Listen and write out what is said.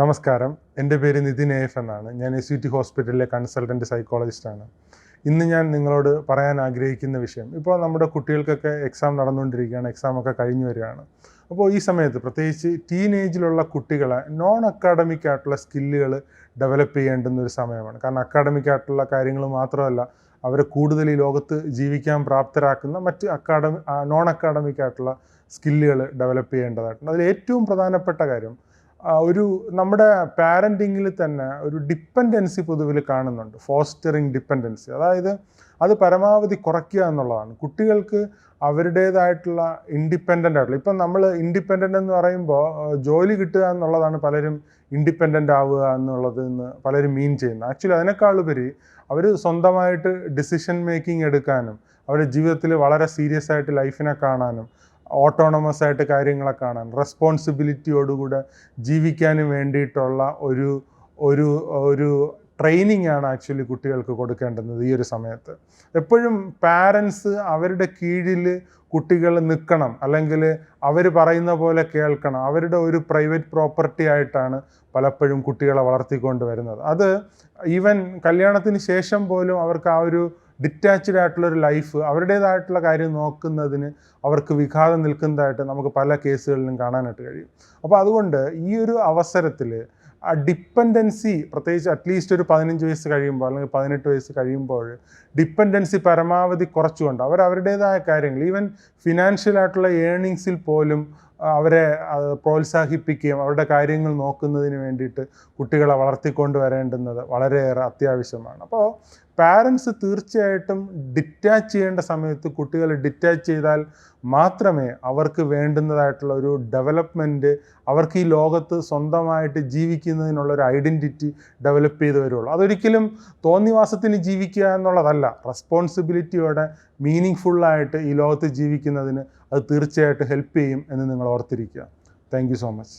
നമസ്കാരം. എന്റെ പേര് നിതിൻ എഫ് എന്നാണ്. ഞാൻ എസ് യു ടി ഹോസ്പിറ്റലിലെ കൺസൾട്ടന്റ് സൈക്കോളജിസ്റ്റാണ് ഇന്ന് ഞാൻ നിങ്ങളോട് പറയാൻ ആഗ്രഹിക്കുന്ന വിഷയം. ഇപ്പോൾ നമ്മുടെ കുട്ടികൾക്കൊക്കെ എക്സാം നടന്നുകൊണ്ടിരിക്കുകയാണ്. എക്സാം ഒക്കെ കഴിഞ്ഞു വരികയാണ്. അപ്പോൾ ഈ സമയത്ത് പ്രത്യേകിച്ച് ടീനേജിലുള്ള കുട്ടികളെ നോൺ അക്കാഡമിക് ആയിട്ടുള്ള സ്കില്ലുകൾ ഡെവലപ്പ് ചെയ്യേണ്ടുന്ന ഒരു സമയമാണ്. കാരണം അക്കാഡമിക് ആയിട്ടുള്ള കാര്യങ്ങൾ മാത്രമല്ല അവരെ കൂടുതൽ ഈ ലോകത്ത് ജീവിക്കാൻ പ്രാപ്തരാക്കുന്ന മറ്റ് അക്കാഡമി നോൺ അക്കാഡമിക് ആയിട്ടുള്ള സ്കില്ലുകൾ ഡെവലപ്പ് ചെയ്യേണ്ടതായിട്ടുണ്ട്. അതിൽ ഏറ്റവും പ്രധാനപ്പെട്ട കാര്യം ഒരു നമ്മുടെ പാരന്റിങ്ങിൽ തന്നെ ഒരു ഡിപ്പെൻഡൻസി പൊതുവിൽ കാണുന്നുണ്ട്. ഫോസ്റ്ററിങ് ഡിപ്പെൻഡൻസി അതായത് അത് പരമാവധി കുറയ്ക്കുക എന്നുള്ളതാണ്. കുട്ടികൾക്ക് അവരുടേതായിട്ടുള്ള ഇൻഡിപെൻഡന്റ് ആയിട്ടുള്ള ഇപ്പം നമ്മൾ ഇൻഡിപെൻഡന്റ് എന്ന് പറയുമ്പോൾ ജോലി കിട്ടുക എന്നുള്ളതാണ് പലരും ഇൻഡിപെൻഡന്റ് ആവുക എന്നുള്ളത് എന്ന് പലരും മീൻ ചെയ്യുന്നത്. ആക്ച്വലി അതിനേക്കാളുപരി അവർ സ്വന്തമായിട്ട് ഡിസിഷൻ മേക്കിംഗ് എടുക്കാനും അവരുടെ ജീവിതത്തിൽ വളരെ സീരിയസ് ആയിട്ട് ലൈഫിനെ കാണാനും ഓട്ടോണമസ് ആയിട്ട് കാര്യങ്ങളെ കാണാൻ റെസ്പോൺസിബിലിറ്റിയോടുകൂടെ ജീവിക്കാനും വേണ്ടിയിട്ടുള്ള ഒരു ഒരു ഒരു ട്രെയിനിങ് ആണ് ആക്ച്വലി കുട്ടികൾക്ക് കൊടുക്കേണ്ടുന്നത് ഈ ഒരു സമയത്ത്. എപ്പോഴും പാരൻസ് അവരുടെ കീഴിൽ കുട്ടികൾ നിൽക്കണം അല്ലെങ്കിൽ അവർ പറയുന്ന പോലെ കേൾക്കണം. അവരുടെ ഒരു പ്രൈവറ്റ് പ്രോപ്പർട്ടി ആയിട്ടാണ് പലപ്പോഴും കുട്ടികളെ വളർത്തിക്കൊണ്ട് വരുന്നത്. അത് ഈവൻ കല്യാണത്തിന് ശേഷം പോലും അവർക്ക് ആ ഒരു ഡിറ്റാച്ച്ഡ് ആയിട്ടുള്ള ഒരു ലൈഫ് അവരുടേതായിട്ടുള്ള കാര്യം നോക്കുന്നതിന് അവർക്ക് വിഘാതം നിൽക്കുന്നതായിട്ട് നമുക്ക് പല കേസുകളിലും കാണാനായിട്ട് കഴിയും. അപ്പോൾ അതുകൊണ്ട് ഈ ഒരു അവസരത്തിൽ ആ ഡിപ്പെൻഡൻസി പ്രത്യേകിച്ച് അറ്റ്ലീസ്റ്റ് ഒരു പതിനഞ്ച് വയസ്സ് കഴിയുമ്പോൾ അല്ലെങ്കിൽ പതിനെട്ട് വയസ്സ് കഴിയുമ്പോൾ ഡിപ്പെൻഡൻസി പരമാവധി കുറച്ചുകൊണ്ട് അവർ അവരുടേതായ കാര്യങ്ങൾ ഈവൻ ഫിനാൻഷ്യൽ ആയിട്ടുള്ള ഏണിങ്സിൽ പോലും അവരെ പ്രോത്സാഹിപ്പിക്കുകയും അവരുടെ കാര്യങ്ങൾ നോക്കുന്നതിന് വേണ്ടിയിട്ട് കുട്ടികളെ വളർത്തിക്കൊണ്ട് വരേണ്ടുന്നത് വളരെയേറെ അത്യാവശ്യമാണ്. അപ്പോൾ പാരൻസ് തീർച്ചയായിട്ടും ഡിറ്റാച്ച് ചെയ്യേണ്ട സമയത്ത് കുട്ടികളെ ഡിറ്റാച്ച് ചെയ്താൽ മാത്രമേ അവർക്ക് വേണ്ടുന്നതായിട്ടുള്ള ഒരു ഡെവലപ്മെന്റ് അവർക്ക് ഈ ലോകത്ത് സ്വന്തമായിട്ട് ജീവിക്കുന്നതിനുള്ള ഒരു ഐഡന്റിറ്റി ഡെവലപ്പ് ചെയ്ത് വരുള്ളൂ. അതൊരിക്കലും തോന്നിവാസത്തിന് ജീവിക്കുക എന്നുള്ളതല്ല. റെസ്പോൺസിബിലിറ്റിയോടെ മീനിങ് ഫുള്ളായിട്ട് ഈ ലോകത്ത് ജീവിക്കുന്നതിന് അത് തീർച്ചയായിട്ടും ഹെൽപ്പ് ചെയ്യും എന്ന് നിങ്ങൾ ഓർത്തിരിക്കുക. Thank so much